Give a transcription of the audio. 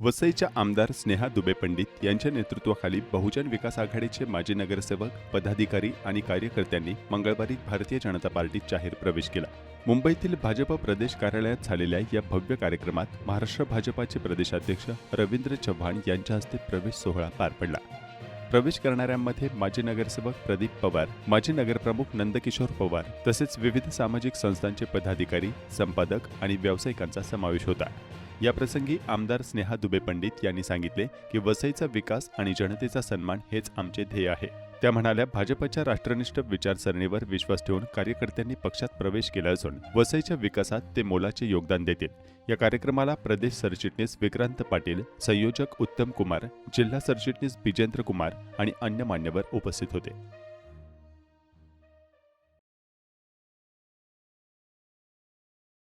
वसईच्या आमदार स्नेहा दुबे पंडित यांच्या नेतृत्वाखाली बहुजन विकास आघाडीचे माजी नगरसेवक पदाधिकारी आणि कार्यकर्त्यांनी मंगळवारी भारतीय जनता पार्टीत जाहीर प्रवेश केला. मुंबईतील भाजप प्रदेश कार्यालयात झालेल्या या भव्य कार्यक्रमात महाराष्ट्र भाजपाचे प्रदेशाध्यक्ष रवींद्र चव्हाण यांच्या हस्ते प्रवेश सोहळा पार पडला. प्रवेश करणाऱ्यांमध्ये माजी नगरसेवक प्रदीप पवार माजी नगरप्रमुख नंदकिशोर पवार तसेच विविध सामाजिक संस्थांचे पदाधिकारी संपादक आणि व्यावसायिकांचा समावेश होता. याप्रसंगी आमदार स्नेहा दुबे पंडित यांनी सांगितले की वसईचा विकास आणि जनतेचा सन्मान हेच आमचे ध्येय आहे. त्या म्हणाल्या भाजपच्या राष्ट्रनिष्ठ विचारसरणीवर विश्वास ठेवून कार्यकर्त्यांनी पक्षात प्रवेश केला असून वसईच्या विकासात ते मोलाचे योगदान देतील. या कार्यक्रमाला प्रदेश सरचिटणीस विक्रांत पाटील संयोजक उत्तम कुमार जिल्हा सरचिटणीस बिजेंद्र कुमार आणि अन्य मान्यवर उपस्थित होते.